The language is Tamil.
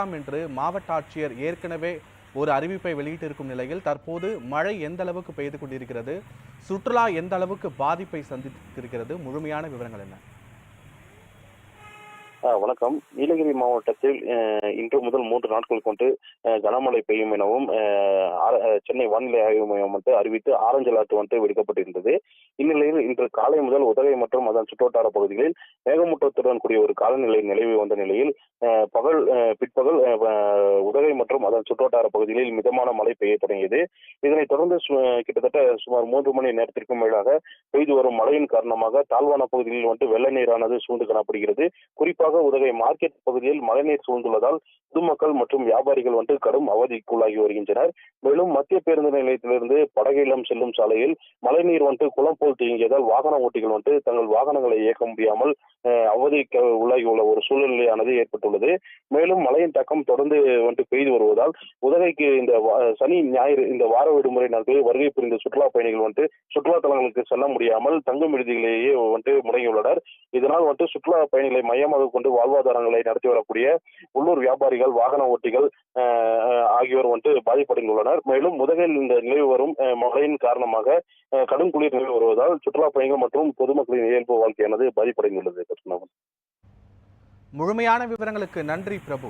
என்று மாவட்ட ஆட்சியர் ஏற்கனவே ஒரு அறிவிப்பை வெளியிட்டிருக்கும் நிலையில் தற்போது மழை எந்த அளவுக்கு பெய்து கொண்டிருக்கிறது சுற்றுலா எந்த அளவுக்கு பாதிப்பை சந்தித்திருக்கிறது முழுமையான விவரங்கள் என்ன? வணக்கம். நீலகிரி மாவட்டத்தில் அஹ், இன்று முதல் மூன்று நாட்கள் கொண்டு கனமழை பெய்யும் எனவும் சென்னை வானிலை ஆய்வு மையம் வந்து அறிவித்து ஆரஞ்சு அலர்ட் வந்து விடுக்கப்பட்டிருந்தது. இந்நிலையில் இன்று காலை முதல் உதகை மற்றும் அதன் சுற்றுவட்டார பகுதிகளில் மேகமூட்டத்துடன் கூடிய ஒரு காலநிலை நிலவி வந்த நிலையில் பகல் பிற்பகல் உதகை மற்றும் அதன் சுற்றுவட்டார பகுதிகளில் மிதமான மழை பெய்ய தொடங்கியது. இதனைத் தொடர்ந்து கிட்டத்தட்ட சுமார் மூன்று மணி நேரத்திற்கும் மேலாக பெய்து வரும் மழையின் காரணமாக தாழ்வான பகுதிகளில் வந்து வெள்ள நீரானது சூழ்ந்து காணப்படுகிறது. குறிப்பாக உதகை மார்க்கெட் பகுதியில் மழைநீர் சூழ்ந்துள்ளதால் பொதுமக்கள் மற்றும் வியாபாரிகள் வந்து கடும் அவதிக்குள்ளாகி வருகின்றனர். மேலும் மத்திய பேருந்து நிலையத்திலிருந்து படகிலம் செல்லும் சாலையில் மழைநீர் வந்து குளம் போல் தேங்கியதால் வாகன ஓட்டிகள் வந்து தங்கள் வாகனங்களை இயக்க முடியாமல் அவதிக்க அவதிக்கு உள்ளாகி உள்ள ஒரு சூழ்நிலையானது ஏற்பட்டுள்ளது. மேலும் மழையின் தாக்கம் தொடர்ந்து வந்து பெய்து வருவதால் உதகைக்கு இந்த சனி ஞாயிறு இந்த வார விடுமுறை நாட்களில் வருகை புரிந்த சுற்றுலா பயணிகள் வந்து சுற்றுலா தலங்களுக்கு செல்ல முடியாமல் தங்கும் விடுதிகளிலேயே வந்து முடங்கியுள்ளனர். இதனால் வந்து சுற்றுலா பயணிகளை மையமாக கொண்டு வாழ்வாதாரங்களை நடத்தி வரக்கூடிய உள்ளூர் வியாபாரிகள் வாகன ஓட்டிகள் ஆகியோர் வந்து பாதிப்படைந்துள்ளனர். மேலும் முதலில் இந்த நிலவு வரும் மழையின் காரணமாக கடும் குளிர் நிலவு வருவதால் சுற்றுலா பயணிகள் மற்றும் பொதுமக்களின் இயல்பு வாழ்க்கையானது பாதிப்படைந்துள்ளது கிருஷ்ணாவன் முழுமையான விவரங்களுக்கு நன்றி பிரபு.